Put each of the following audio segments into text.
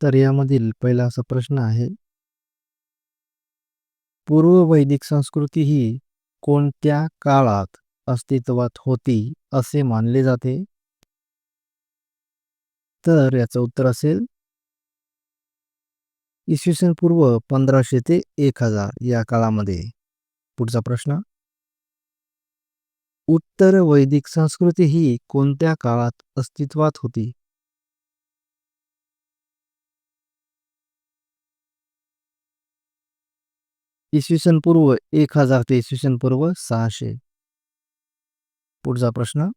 तर यामधील पहिला असा प्रश्न आहे. पूर्व वैदिक संस्कृती ही कोणत्या काळात अस्तित्वात होती असे मानले जाते? तर याचं उत्तर असेल इसवी सन पूर्व पंधराशे ते एक हजार या काळामध्ये. पुढचा प्रश्न उत्तर वैदिक संस्कृती ही कोणत्या काळात अस्तित्वात होती? इसवी पूर्व एक हजार ते इसवी पूर्व सहाशे. पुढचा प्रश्न.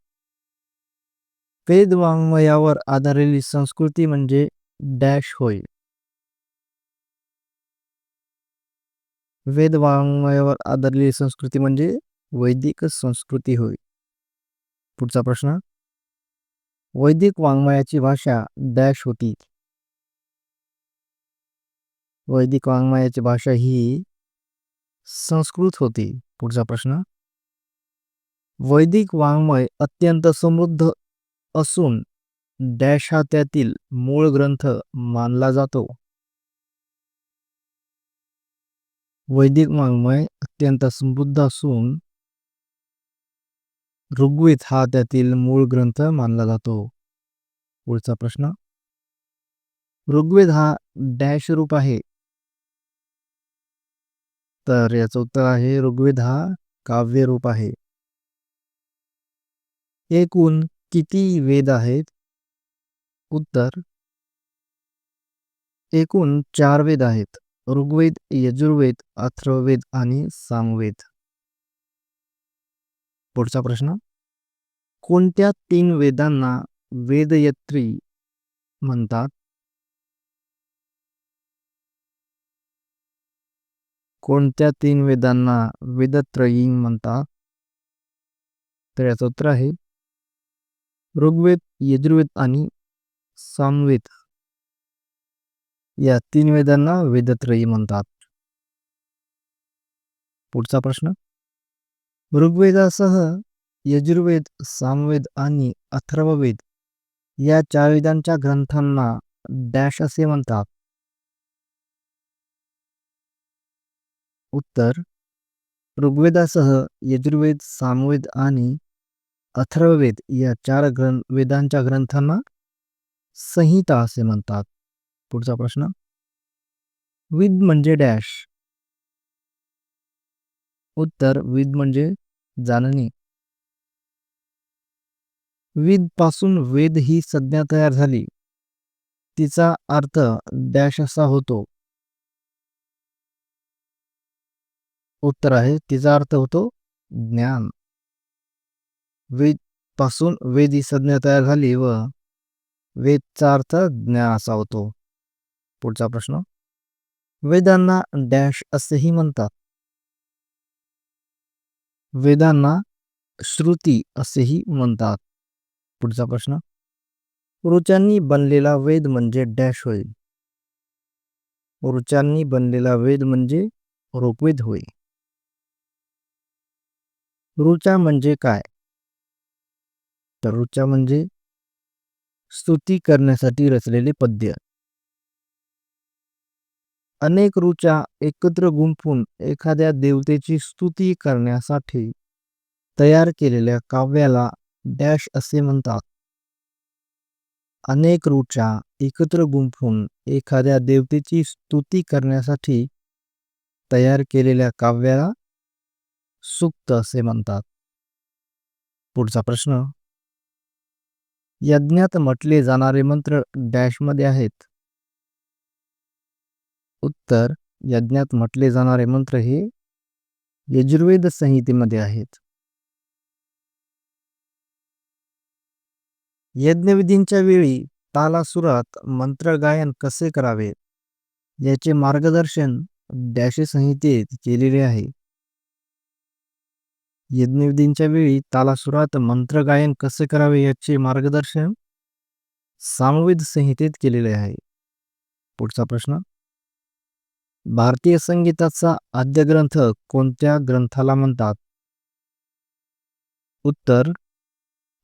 वेद वाङ्मयावर आधारलेली संस्कृती म्हणजे डॅश होय. वेद वाङ्मयावर आधारलेली संस्कृती म्हणजे वैदिक संस्कृती होय. पुढचा प्रश्न. वैदिक वाङ्मयाची भाषा डॅश होती. वैदिक वाङ्मयाची भाषा ही संस्कृत होती. पुढचा प्रश्न. वैदिक वाङ्मय अत्यंत समृद्ध असून डॅश हा त्यातील मूळ ग्रंथ मानला जातो. वैदिक वाङ्मय अत्यंत समृद्ध असून ऋग्वेद हा त्यातील मूळ ग्रंथ मानला जातो. पुढचा प्रश्न. ऋग्वेद हा डॅश रूप आहे. तर याचं उत्तर आहे ऋग्वेद हा काव्य रूप आहे. एकूण किती वेद आहेत? उत्तर. एकूण चार वेद आहेत. ऋग्वेद यजुर्वेद अथर्ववेद आणि सामवेद. पुढचा प्रश्न. कोणत्या तीन वेदांना वेदयत्री म्हणतात? कोणत्या तीन वेदांना वेदत्रयी म्हणतात तर याचं उत्तर आहे ऋग्वेद यजुर्वेद आणि सामवेद. या तीन वेदांना वेदत्रयी म्हणतात. पुढचा प्रश्न ऋग्वेदासह यजुर्वेद सामवेद आणि अथर्ववेद या चार वेदांच्या ग्रंथांना डॅश असे म्हणतात. उत्तर ऋग्वेदासह यजुर्वेद सामवेद आणि अथर्ववेद या चार ग्रं वेदांच्या ग्रंथांना संहिता असे म्हणतात. पुढचा प्रश्न. विद म्हणजे डॅश. उत्तर विद म्हणजे जाणणे. विदपासून वेद ही संज्ञा तयार झाली. तिचा अर्थ डॅश असा होतो. उत्तर आहे. तिचा अर्थ होतो ज्ञान. वेदपासून वेद ही संज्ञा तयार झाली व वेदचा अर्थ ज्ञान असा होतो. पुढचा प्रश्न. वेदांना डॅश असेही म्हणतात. वेदांना श्रुती असेही म्हणतात. पुढचा प्रश्न. ऋचांनी बनलेला वेद म्हणजे डॅश होईल ऋचांनी बनलेला वेद म्हणजे ऋग्वेद होय. ऋचा म्हणजे काय? तर ऋचा म्हणजे स्तुती करण्यासाठी रचलेले पद्य. अनेक ऋचा एकत्र गुंफून एखाद्या देवतेची स्तुती करण्यासाठी तयार केलेल्या काव्याला डॅश असे म्हणतात. अनेक ऋचा एकत्र गुंफून एखाद्या देवतेची स्तुती करण्यासाठी तयार केलेल्या काव्याला सुक्त असे म्हणतात. पुढचा प्रश्न. यज्ञात म्हटले जाणारे मंत्र डॅशमध्ये आहेत. उत्तर. यज्ञात म्हटले जाणारे मंत्र हे यजुर्वेद संहितेमध्ये आहेत. यज्ञविधींच्या वेळी तालासुरात मंत्र गायन कसे करावे? याचे मार्गदर्शन डॅशे संहितेत केलेले आहे. यज्ञविधींच्या वेळी तालासुरात मंत्रगायन कसे करावे याचे मार्गदर्शन सामवेद संहितेत केलेले आहे. पुढचा प्रश्न. भारतीय संगीताचा आद्य ग्रंथ कोणत्या ग्रंथाला म्हणतात? उत्तर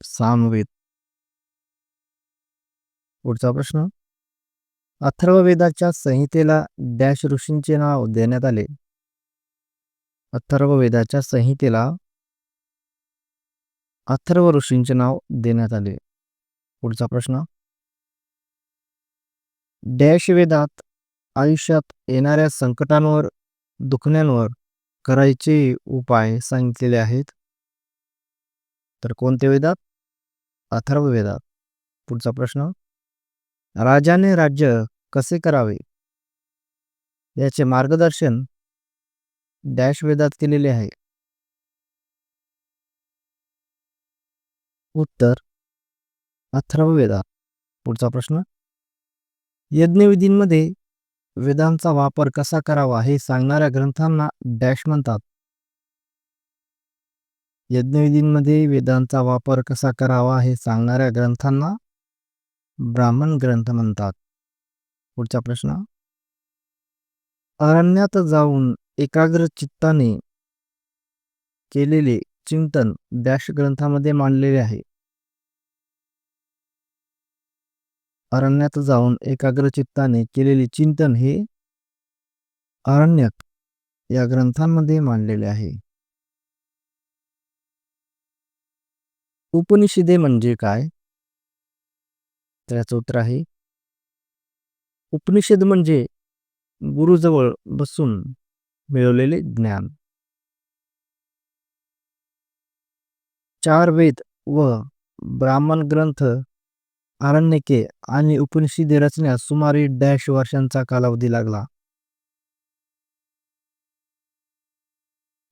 सामवेद. पुढचा प्रश्न. अथर्ववेदाच्या संहितेला डॅश ऋषींचे नाव देण्यात आले. अथर्ववेदाच्या संहितेला अथर्व ऋषींचे नाव देण्यात आले. पुढचा प्रश्न. डॅश वेदात आयुष्यात येणाऱ्या संकटांवर दुखण्यांवर करायचे उपाय सांगितलेले आहेत? तर कोणते वेदात? अथर्व वेदात. पुढचा प्रश्न. राजाने राज्य कसे करावे? याचे मार्गदर्शन डॅश वेदात केलेले आहे. उत्तर. अथर्व वेदा पुढचा प्रश्न. यज्ञविधींमध्ये वेदांचा वापर कसा करावा हे सांगणाऱ्या ग्रंथांना डॅश म्हणतात. यज्ञविधींमध्ये वेदांचा वापर कसा करावा हे सांगणाऱ्या ग्रंथांना ब्राह्मण ग्रंथ म्हणतात. पुढचा प्रश्न. अरण्यात जाऊन एकाग्र चित्ताने केलेले चिंतन डॅश ग्रंथामध्ये मांडलेले आहे. अरण्यात जाऊन एकाग्र चित्ताने केलेले चिंतन हे अरण्यक या ग्रंथांमध्ये मांडलेले आहे. उपनिषदे म्हणजे काय? त्याचं उत्तर आहे. उपनिषद म्हणजे गुरुजवळ बसून मिळवलेले ज्ञान. चार वेद व ब्राह्मण ग्रंथ आरण्यके आणि उपनिषदे रचण्यास सुमारे डॅश वर्षांचा कालावधी लागला.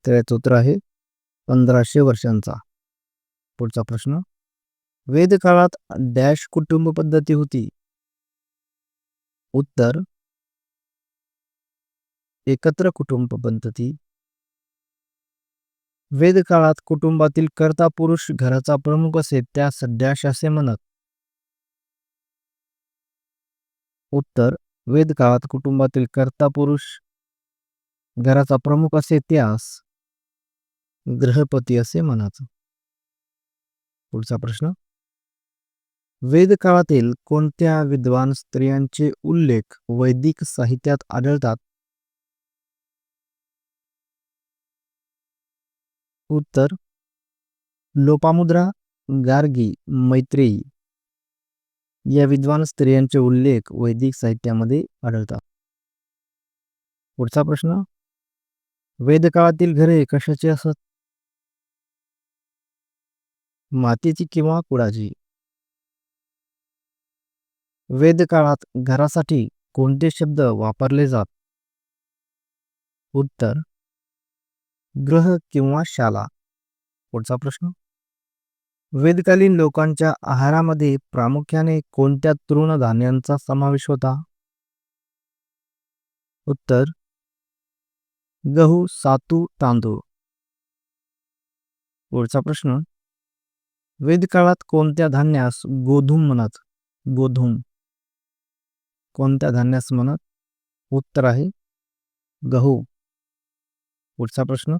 त्याचं उत्तर आहे पंधराशे वर्षांचा. पुढचा प्रश्न. वेद काळात डॅश कुटुंब पद्धती होती. उत्तर. एकत्र कुटुंब पद्धती. वेद काळात कुटुंबातील कर्ता पुरुष घराचा प्रमुख असे त्या सध्या असे म्हणत. उत्तर वेद काळात कुटुंबातील कर्ता पुरुष घराचा प्रमुख असे त्यास ग्रहपती असे म्हणत पुढचा प्रश्न. वेद काळातील कोणत्या विद्वान स्त्रियांचे उल्लेख वैदिक साहित्यात आढळतात? उत्तर लोपामुद्रा गार्गी मैत्रेयी. या विद्वान स्त्रियांचे उल्लेख वैदिक साहित्यामध्ये आढळतात. पुढचा प्रश्न वेदकाळातील घरे कशाची असत? मातीची किंवा कुडाची वेदकाळात घरासाठी कोणते शब्द वापरले जात? उत्तर ग्रह किंवा शाला? पुढचा प्रश्न. वेदकालीन लोकांच्या आहारामध्ये प्रामुख्याने कोणत्या तृणधान्यांचा समावेश होता? उत्तर. गहू सातू तांदूळ. पुढचा प्रश्न. वेदकाळात कोणत्या धान्यास गोधूम म्हणत? गोधूम. कोणत्या धान्यास म्हणत? उत्तर आहे. गहू. पुढचा प्रश्न.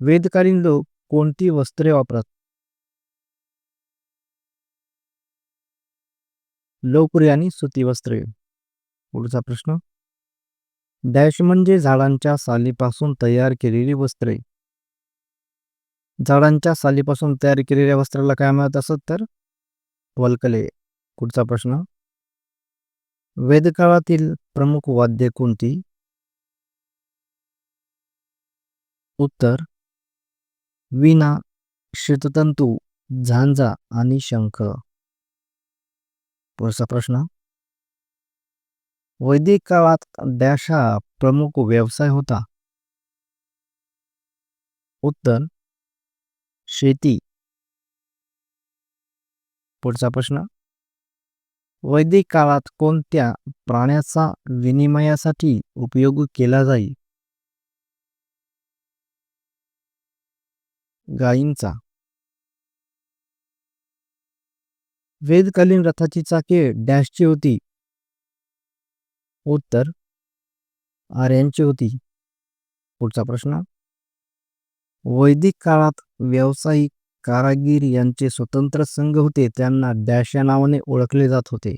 वेदकालीन लोक कोणती वस्त्रे वापरत लोकरी आणि सुती वस्त्रे. पुढचा प्रश्न. डॅश म्हणजे झाडांच्या सालीपासून तयार केलेली वस्त्रे. झाडांच्या सालीपासून तयार केलेल्या वस्त्राला काय म्हणत असत तर? वल्कले. पुढचा प्रश्न. वेदकाळातील प्रमुख वाद्य कोणती? उत्तर. वीणा शीततंतू झांजा आणि शंख. पुढचा प्रश्न. वैदिक काळात डॅश हा प्रमुख व्यवसाय होता. उत्तर. शेती. पुढचा प्रश्न. वैदिक काळात कोणत्या प्राण्याचा विनिमयासाठी उपयोग केला जाई? गायींचा. वेदकालीन रथाची चाके डॅशची होती. उत्तर. आर्यांची होती. पुढचा प्रश्न. वैदिक काळात व्यावसायिक कारागीर यांचे स्वतंत्र संघ होते त्यांना डॅश या नावाने ओळखले जात होते.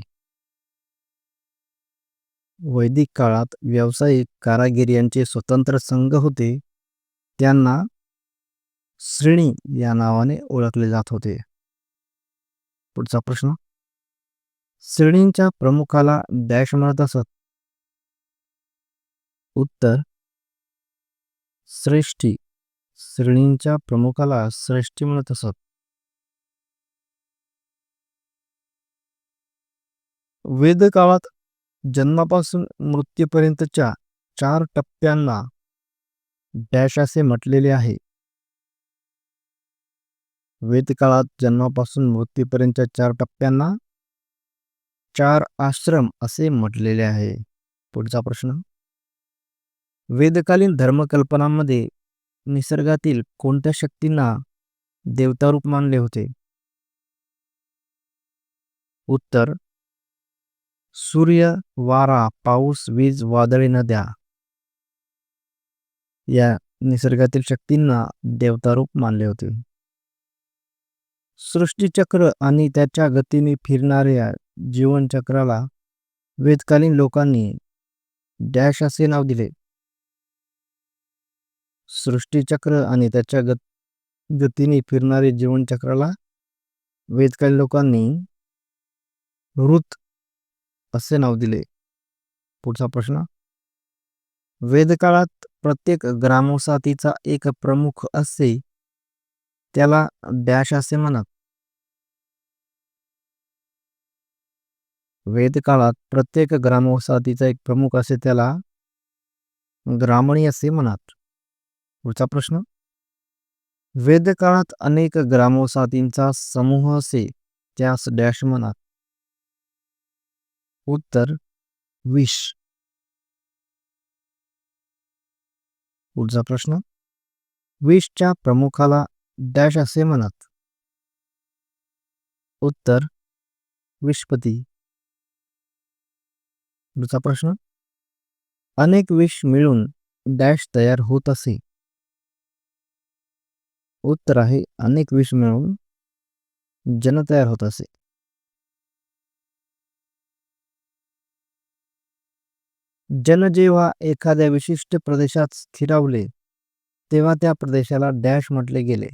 वैदिक काळात व्यावसायिक कारागीर यांचे स्वतंत्र संघ होते त्यांना श्रेणी या नावाने ओळखले जात होते. पुढचा प्रश्न. श्रेणींच्या प्रमुखाला डॅश म्हणत असत. उत्तर. श्रेष्ठी. श्रेणींच्या प्रमुखाला श्रेष्ठी म्हणत असत. वेदकाळात जन्मापासून मृत्यूपर्यंतच्या चार टप्प्यांना डॅश असे म्हटलेले आहे. वेदकाळात जन्मापासून मृत्यूपर्यंतच्या चार टप्प्यांना चार आश्रम असे म्हटलेले आहे. पुढचा प्रश्न. वेदकालीन धर्मकल्पनांमध्ये निसर्गातील कोणत्या शक्तींना देवतारूप मानले होते? उत्तर. सूर्य वारा पाऊस वीज वादळी नद्या या निसर्गातील शक्तींना देवतारूप मानले होते. सृष्टीचक्र आणि त्याच्या गतीने फिरणाऱ्या जीवनचक्राला वेदकालीन लोकांनी डॅश असे नाव दिले. सृष्टीचक्र आणि त्याच्या गत गतीने फिरणारे जीवनचक्राला वेदकालीन लोकांनी ऋत असे नाव दिले. पुढचा प्रश्न. वेदकाळात प्रत्येक ग्रामवसाहतीचा एक प्रमुख असे त्याला डॅश असे म्हणत वेदकाळात प्रत्येक ग्रामवसाहतीचा एक प्रमुख असे त्याला ग्रामणी असे म्हणत. पुढचा प्रश्न. वेदकाळात अनेक ग्रामवसाहतींचा समूह असे त्यास डॅश म्हणत. उत्तर. विष. पुढचा प्रश्न. विशच्या प्रमुखाला डॅश असे म्हणत. उत्तर. विषपती. पुढचा प्रश्न. अनेक विष मिळून डॅश तयार होत असे. उत्तर आहे अनेक विष मिळून जन तयार होत असे. जन जेव्हा एखाद्या विशिष्ट प्रदेशात स्थिरावले तेव्हा त्या प्रदेशाला डॅश म्हटले गेले.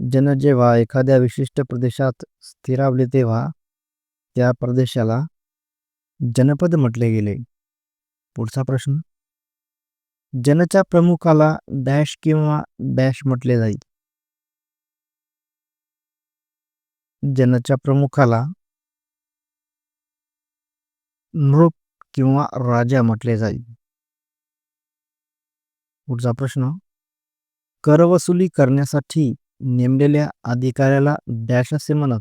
जन जेव्हा एखाद्या विशिष्ट प्रदेशात स्थिरावले तेव्हा त्या प्रदेशाला जनपद म्हटले गेले. पुढचा प्रश्न. जनच्या प्रमुखाला डॅश किंवा डॅश म्हटले जाईल. जनच्या प्रमुखाला नृप किंवा राजा म्हटले जाईल. पुढचा प्रश्न. करवसुली करण्यासाठी नेमलेल्या अधिकाऱ्याला डॅश असे म्हणत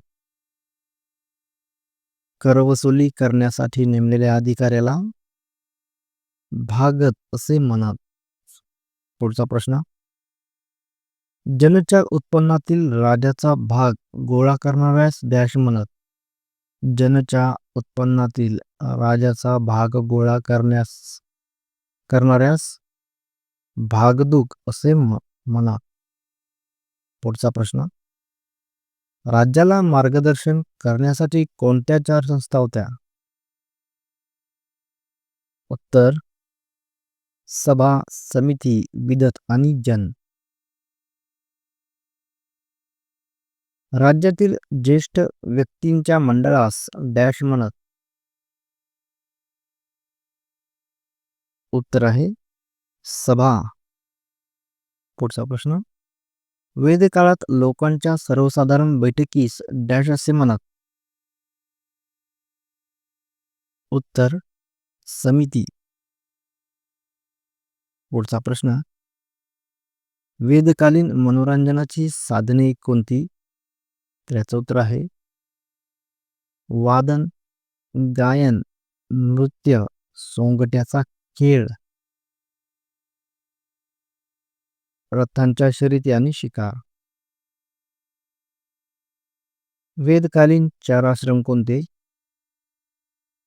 करवसुली करण्यासाठी नेमलेल्या अधिकाऱ्याला भागत असे म्हणत. पुढचा प्रश्न. जनच्या उत्पन्नातील राजाचा भाग गोळा करणाऱ्यास डॅश म्हणत. जनच्या उत्पन्नातील राजाचा भाग गोळा करण्यास करणाऱ्यास भागदूक असे म्हणा पुढचा प्रश्न. राज्याला मार्गदर्शन करण्यासाठी कोणत्या चार संस्था होत्या? उत्तर सभा समिती विदत आणि जन. राज्यातील ज्येष्ठ व्यक्तींच्या मंडळास डॅश म्हणत. उत्तर आहे सभा. पुढचा प्रश्न. वेदकाळात लोकांच्या सर्वसाधारण बैठकीस डॅश असे म्हणत उत्तर समिती. पुढचा प्रश्न वेदकालीन मनोरंजनाची साधने कोणती? तर याचं उत्तर आहे वादन गायन नृत्य सोंगट्याचा खेळ. रथांच्या शर्यती आणि शिकार. वेदकालीन चार आश्रम कोणते?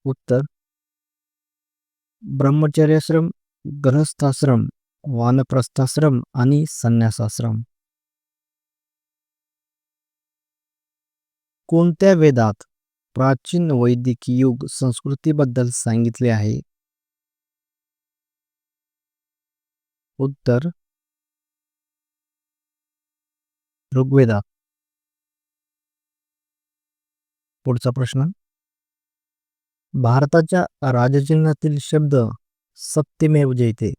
उत्तर. ब्रह्मचर्याश्रम ग्रहस्थाश्रम वानप्रस्थाश्रम आणि संन्यासाश्रम. कोणत्या वेदात प्राचीन वैदिक युग संस्कृतीबद्दल सांगितले आहे? उत्तर. ऋग्वेदा. पुढचा प्रश्न. भारताच्या राजचिन्हातील शब्द सत्यमेव जयते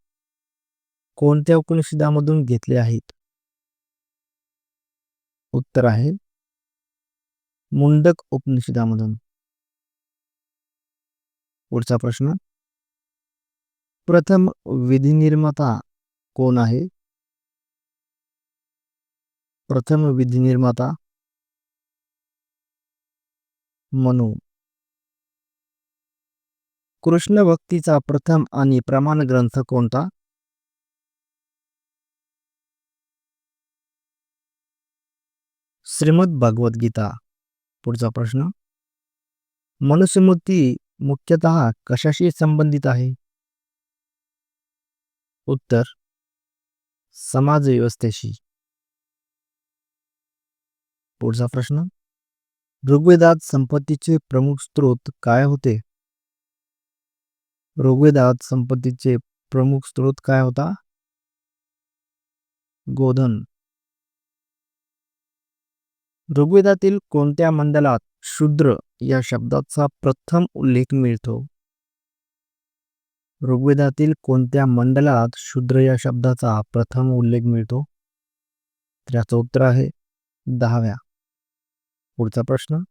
कोणत्या उपनिषदामधून घेतले आहेत? उत्तर आहे. मुंडक उपनिषदामधून. पुढचा प्रश्न. प्रथम विधिनिर्माता कोण आहे? प्रथम विधिनिर्माता मनु। कृष्ण भक्तीचा प्रथम आणि प्रमाण ग्रंथ कोणता? श्रीमद भगवत गीता पुढचा प्रश्न. मनुस्मृती मुख्यतः कशाशी संबंधित आहे? उत्तर. समाज व्यवस्थेशी पुढचा प्रश्न. ऋग्वेदात संपत्तीचे प्रमुख स्रोत काय होते? ऋग्वेदात संपत्तीचे प्रमुख स्रोत काय होता? गोधन. ऋग्वेदातील कोणत्या मंडलात शूद्र या शब्दाचा प्रथम उल्लेख मिळतो? ऋग्वेदातील कोणत्या मंडलात शूद्र या शब्दाचा प्रथम उल्लेख मिळतो? त्याचं उत्तर आहे दहाव्या. पुढचा प्रश्न.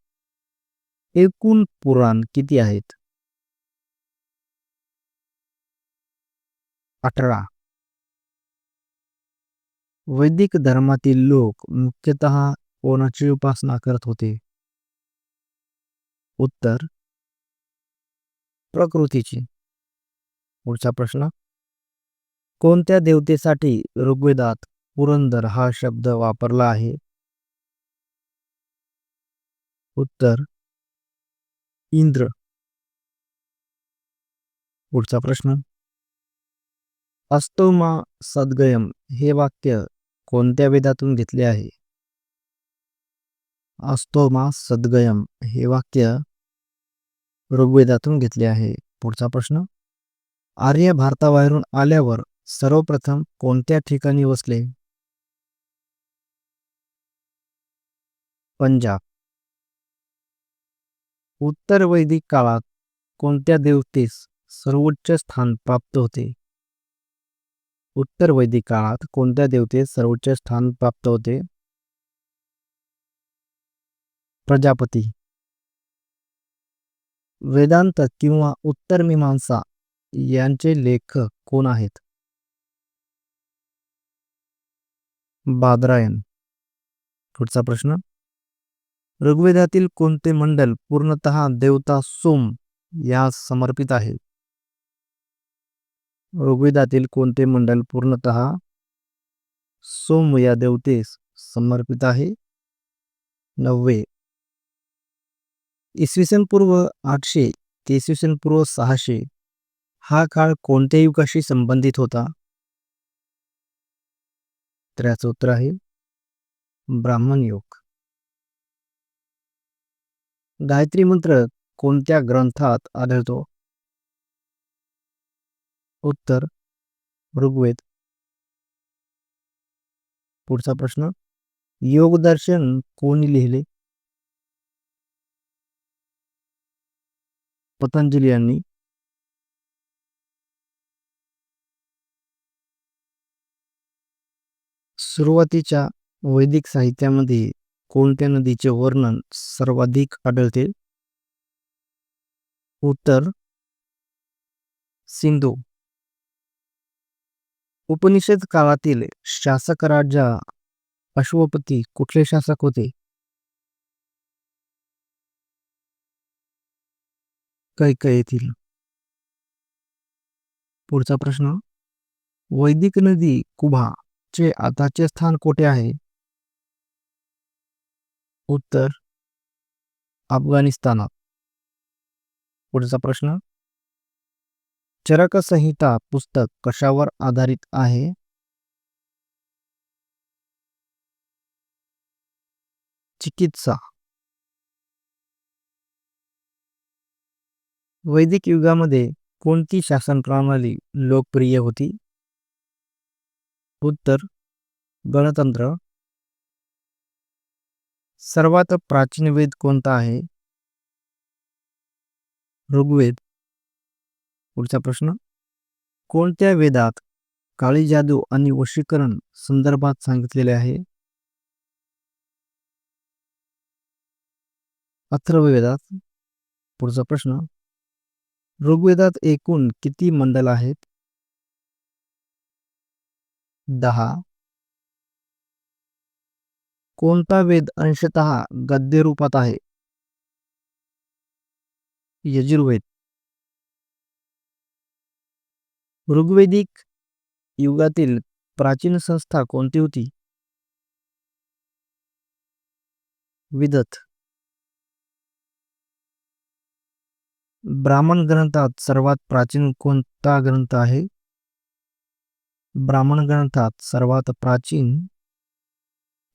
एकूण पुराण किती आहेत? अठरा. वैदिक धर्मातील लोक मुख्यतः कोणाची उपासना करत होते? उत्तर. प्रकृतीची. पुढचा प्रश्न. कोणत्या देवतेसाठी ऋग्वेदात पुरंदर हा शब्द वापरला आहे? उत्तर. इंद्र. पुढचा प्रश्न. अस्तोमा सद्गयम हे वाक्य कोणत्या वेदातून घेतले आहे? अस्तोमा सद्गयम हे वाक्य ऋग्वेदातून घेतले आहे. पुढचा प्रश्न. आर्य भारताबाहेरून आल्यावर सर्वप्रथम कोणत्या ठिकाणी वसले? पंजाब. उत्तर वैदिक काळात कोणत्या देवतेस सर्वोच्च स्थान प्राप्त होते? उत्तर वैदिक काळात कोणत्या देवतेस सर्वोच्च स्थान प्राप्त होते? प्रजापती. वेदांत किंवा उत्तर मीमांसा यांचे लेखक कोण आहेत? बादरायण. पुढचा प्रश्न. ऋग्वेदातील कोणते मंडल पूर्णतः देवता सोम यास समर्पित आहे ऋग्वेदातील कोणते मंडल पूर्णतः सोम या देवतेस समर्पित आहे? नववे. इसवीसन पूर्व आठशे ते इसवी सन पूर्व सहाशे हा काळ कोणत्या युगाशी संबंधित होता? तर याचं उत्तर आहे ब्राह्मण योग. गायत्री मंत्र कोणत्या ग्रंथात आढळतो? उत्तर ऋग्वेद. पुढचा प्रश्न योगदर्शन कोणी लिहिले? पतंजली यांनी. सुरुवातीच्या वैदिक साहित्यामध्ये कोणत्या नदीचे वर्णन सर्वाधिक आढळते? उत्तर सिंधू. उपनिषद काळातील शासक राजा अश्वपती कुठले शासक होते? येथील. पुढचा प्रश्न वैदिक नदी कुभा चे आताचे स्थान कोठे आहे? उत्तर अफगाणिस्तानात. पुढचा प्रश्न. चरक संहिता पुस्तक कशावर आधारित आहे? चिकित्सा. वैदिक युगामध्ये कोणती शासन प्रणाली लोकप्रिय होती? उत्तर गणतंत्र. सर्वात प्राचीन वेद कोणता आहे? ऋग्वेद. पुढचा प्रश्न. कोणत्या वेदात काळी जादू आणि वशीकरण संदर्भात सांगितलेले आहे? अथर्ववेदात पुढचा प्रश्न. ऋग्वेदात एकूण किती मंडल आहेत? दहा कोणता वेद अंशतः गद्य रूपात आहे? यजुर्वेद. ऋग्वेदिक युगातील प्राचीन संस्था कोणती होती? विदत ब्राह्मण ग्रंथात सर्वात प्राचीन कोणता ग्रंथ आहे? ब्राह्मण ग्रंथात सर्वात प्राचीन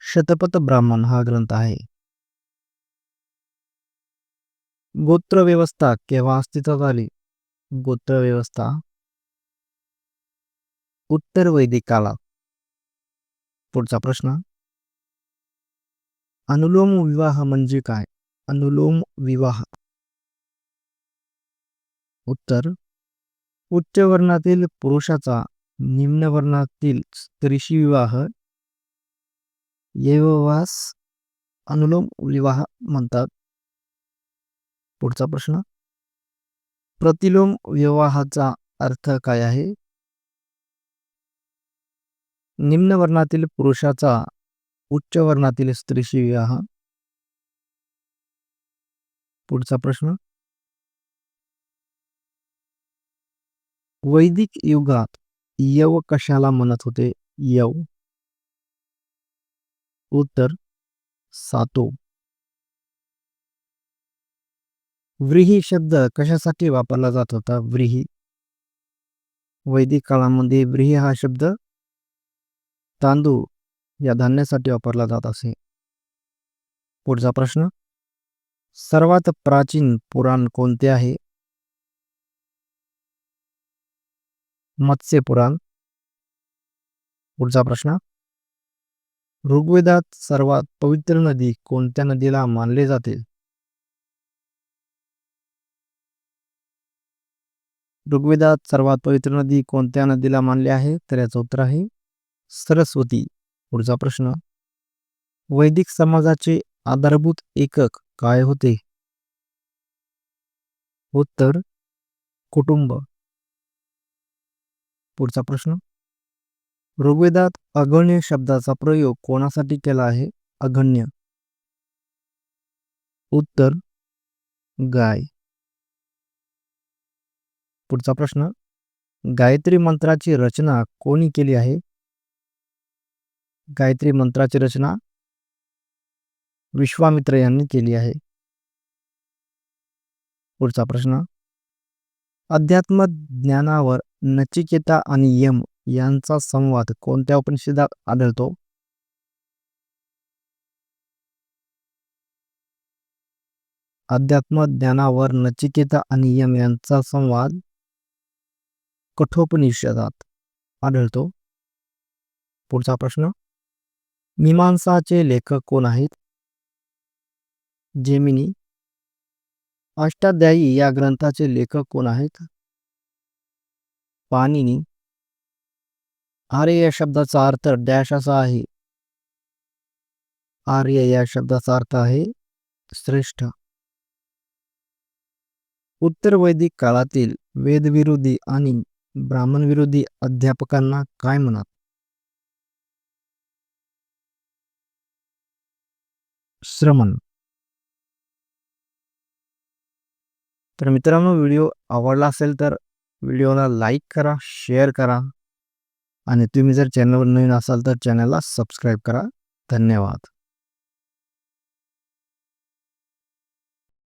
शतपथ ब्राह्मण हा ग्रंथ आहे. गोत्र व्यवस्था केव्हा अस्तित्वात आली? गोत्र व्यवस्था? उत्तर वैदिक कालात पुढचा प्रश्न. अनुलोम विवाह म्हणजे काय? अनुलोम विवाह. उत्तर. उच्च वर्णातील पुरुषाचा निम्न वर्णातील स्त्रीशी विवाह येववास अनुलोम विवाह म्हणतात. पुढचा प्रश्न. प्रतिलोम विवाहाचा अर्थ काय आहे? निम्न वर्णातील पुरुषाचा उच्च वर्णातील स्त्रीशी विवाह. पुढचा प्रश्न. वैदिक युगात यव कशाला म्हणत होते? यव. उत्तर सातो. व्रीही शब्द कशासाठी वापरला जात होता? व्रीही. वैदिक काळामध्ये व्रीही हा शब्द तांदूळ या धान्यासाठी वापरला जात असे. पुढचा प्रश्न. सर्वात प्राचीन पुराण कोणते आहे? मत्स्य पुराण पुढचा प्रश्न. ऋग्वेदात सर्वात पवित्र नदी कोणत्या नदीला मानले जाते? ऋग्वेदात सर्वात पवित्र नदी कोणत्या नदीला मानले आहे? तर याचं उत्तर आहे सरस्वती. पुढचा प्रश्न. वैदिक समाजाचे आधारभूत एकक काय होते? उत्तर. कुटुंब. पुढचा प्रश्न. ऋग्वेदात अगण्य शब्दाचा प्रयोग कोणासाठी केला आहे? अगण्य. उत्तर गाय. पुढचा प्रश्न गायत्री मंत्राची रचना कोणी केली आहे? गायत्री मंत्राची रचना विश्वामित्र यांनी केली आहे. पुढचा प्रश्न अध्यात्म ज्ञानावर नचिकेता आणि यम यांचा संवाद कोणत्या उपनिषदात आढळतो? अध्यात्म ज्ञानावर नचिकेता आणि यम यांचा संवाद कठोपनिषदात आढळतो. पुढचा प्रश्न. मीमांसाचे लेखक कोण आहेत? जेमिनी. अष्टाध्यायी या ग्रंथाचे लेखक कोण आहेत? पाणिनी. आर्य या शब्दाचा अर्थ डॅश असा आहे. आर्य या शब्दाचा अर्थ आहे श्रेष्ठ. उत्तर वैदिक काळातील वेदविरोधी आणि ब्राह्मणविरोधी अध्यापकांना काय म्हणत श्रमण. तर मित्रांनो व्हिडिओ आवडला असेल तर व्हिडिओला लाईक करा शेअर करा. आणि तुम्ही जर चॅनलवर नवीन असाल तर चॅनलला सबस्क्राईब करा. धन्यवाद.